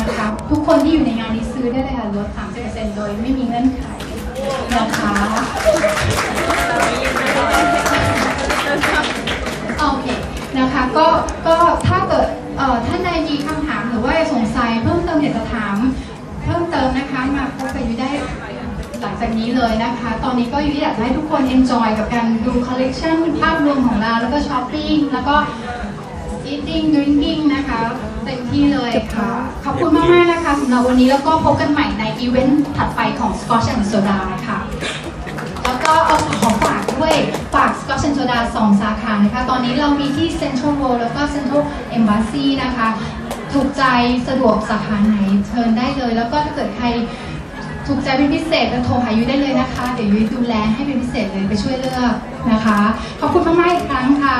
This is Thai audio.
นะคะทุกคนที่อยู่ในงานนี้ซื้อได้เลยค่ะลด 30%โดยไม่มีเงื่อนไขนะคะโอเคนะคะก็ก็ถ้าเกิดท่านใดมีคำถามหรือว่าสงสัยเพิ่มเติมอยากจะถาม เพิ่มเติมนะคะมาพบกับยูได้หลังจากนี้เลยนะคะ ตอนนี้ก็ยูอยากให้ทุกคน enjoy กับการดูคอลเล t ชันภาพรวมของเราแล้วก็ช้อปปิ้งแล้วก็ eating drinking นะคะ ที่เลยค่ะ ขอบคุณมากๆนะคะสำหรับวันนี้แล้วก็พบกันใหม่ในอีเวนต์ถัดไปของ Scotch and Soda ค่ะ แล้วก็เอาของฝากด้วย ฝาก Scotch and Soda สองสาขานะคะ ตอนนี้เรามีที่ Central World แล้วก็ Central Embassy นะคะ ถูกใจสะดวกสาขาไหนเชิญได้เลย แล้วก็ถ้าเกิดใครถูกใจเป็นพิเศษก็โทรหายุได้เลยนะคะ เดี๋ยวยุ้ยดูแลให้เป็นพิเศษเลยไปช่วยเลือกนะคะ ขอบคุณมากๆอีกครั้งค่ะ